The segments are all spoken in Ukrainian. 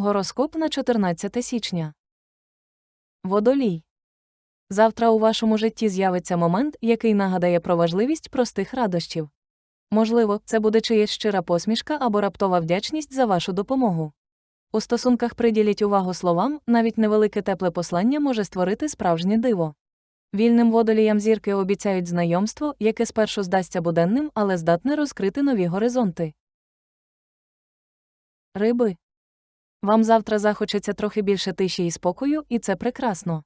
Гороскоп на 14 січня. Водолій. Завтра у вашому житті з'явиться момент, який нагадає про важливість простих радощів. Можливо, це буде чиєсь щира посмішка або раптова вдячність за вашу допомогу. У стосунках приділіть увагу словам, навіть невелике тепле послання може створити справжнє диво. Вільним водоліям зірки обіцяють знайомство, яке спершу здасться буденним, але здатне розкрити нові горизонти. Риби. Вам завтра захочеться трохи більше тиші і спокою, і це прекрасно.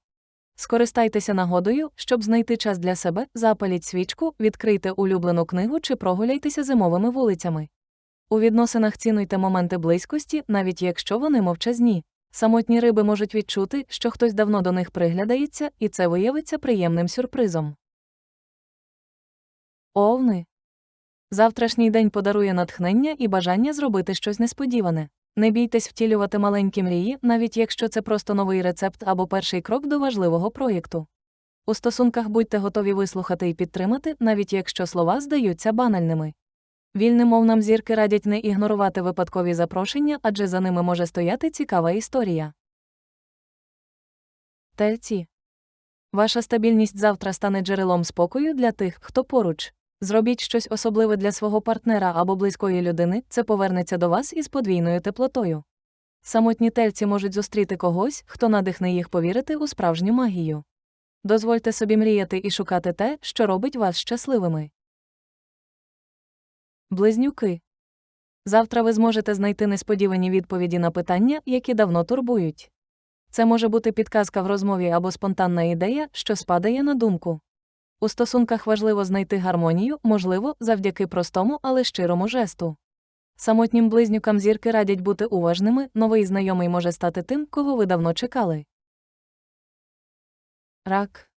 Скористайтеся нагодою, щоб знайти час для себе, запаліть свічку, відкрийте улюблену книгу чи прогуляйтеся зимовими вулицями. У відносинах цінуйте моменти близькості, навіть якщо вони мовчазні. Самотні риби можуть відчути, що хтось давно до них приглядається, і це виявиться приємним сюрпризом. Овни. Завтрашній день подарує натхнення і бажання зробити щось несподіване. Не бійтесь втілювати маленькі мрії, навіть якщо це просто новий рецепт або перший крок до важливого проєкту. У стосунках будьте готові вислухати і підтримати, навіть якщо слова здаються банальними. Вільним мовнам зірки радять не ігнорувати випадкові запрошення, адже за ними може стояти цікава історія. Тельці. Ваша стабільність завтра стане джерелом спокою для тих, хто поруч. Зробіть щось особливе для свого партнера або близької людини, це повернеться до вас із подвійною теплотою. Самотні тельці можуть зустріти когось, хто надихне їх повірити у справжню магію. Дозвольте собі мріяти і шукати те, що робить вас щасливими. Близнюки. Завтра ви зможете знайти несподівані відповіді на питання, які давно турбують. Це може бути підказка в розмові або спонтанна ідея, що спадає на думку. У стосунках важливо знайти гармонію, можливо, завдяки простому, але щирому жесту. Самотнім близнюкам зірки радять бути уважними, новий знайомий може стати тим, кого ви давно чекали. Рак.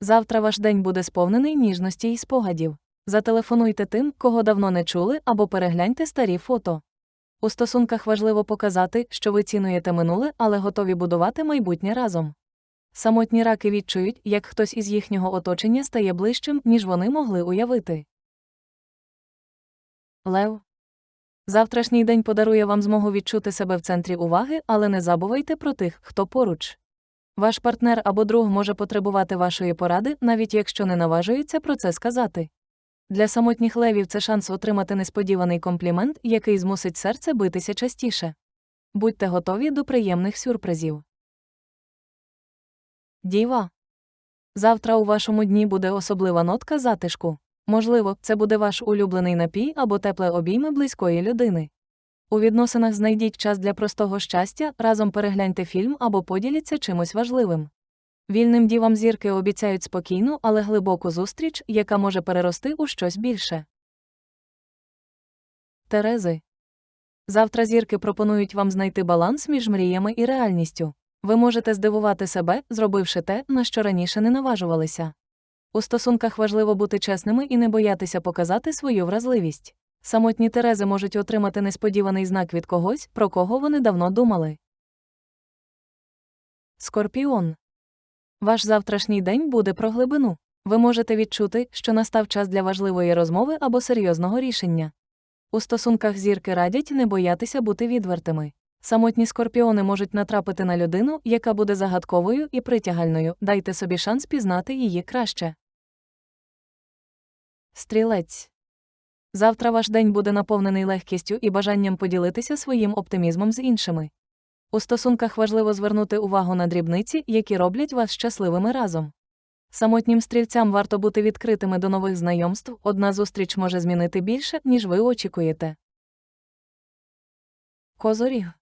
Завтра ваш день буде сповнений ніжності й спогадів. Зателефонуйте тим, кого давно не чули, або перегляньте старі фото. У стосунках важливо показати, що ви цінуєте минуле, але готові будувати майбутнє разом. Самотні раки відчують, як хтось із їхнього оточення стає ближчим, ніж вони могли уявити. Лев. Завтрашній день подарує вам змогу відчути себе в центрі уваги, але не забувайте про тих, хто поруч. Ваш партнер або друг може потребувати вашої поради, навіть якщо не наважується про це сказати. Для самотніх левів це шанс отримати несподіваний комплімент, який змусить серце битися частіше. Будьте готові до приємних сюрпризів. Діва. Завтра у вашому дні буде особлива нотка затишку. Можливо, це буде ваш улюблений напій або тепле обійми близької людини. У відносинах знайдіть час для простого щастя, разом перегляньте фільм або поділіться чимось важливим. Вільним дівам зірки обіцяють спокійну, але глибоку зустріч, яка може перерости у щось більше. Терези. Завтра зірки пропонують вам знайти баланс між мріями і реальністю. Ви можете здивувати себе, зробивши те, на що раніше не наважувалися. У стосунках важливо бути чесними і не боятися показати свою вразливість. Самотні терези можуть отримати несподіваний знак від когось, про кого вони давно думали. Скорпіон. Ваш завтрашній день буде про глибину. Ви можете відчути, що настав час для важливої розмови або серйозного рішення. У стосунках зірки радять не боятися бути відвертими. Самотні скорпіони можуть натрапити на людину, яка буде загадковою і притягальною, дайте собі шанс пізнати її краще. Стрілець. Завтра ваш день буде наповнений легкістю і бажанням поділитися своїм оптимізмом з іншими. У стосунках важливо звернути увагу на дрібниці, які роблять вас щасливими разом. Самотнім стрільцям варто бути відкритими до нових знайомств, одна зустріч може змінити більше, ніж ви очікуєте. Козоріг.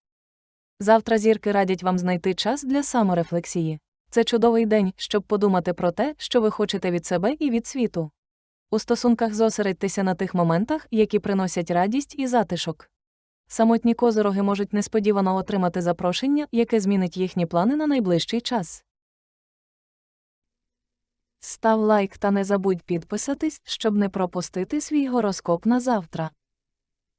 Завтра зірки радять вам знайти час для саморефлексії. Це чудовий день, щоб подумати про те, що ви хочете від себе і від світу. У стосунках зосередьтеся на тих моментах, які приносять радість і затишок. Самотні козороги можуть несподівано отримати запрошення, яке змінить їхні плани на найближчий час. Став лайк та не забудь підписатись, щоб не пропустити свій гороскоп на завтра.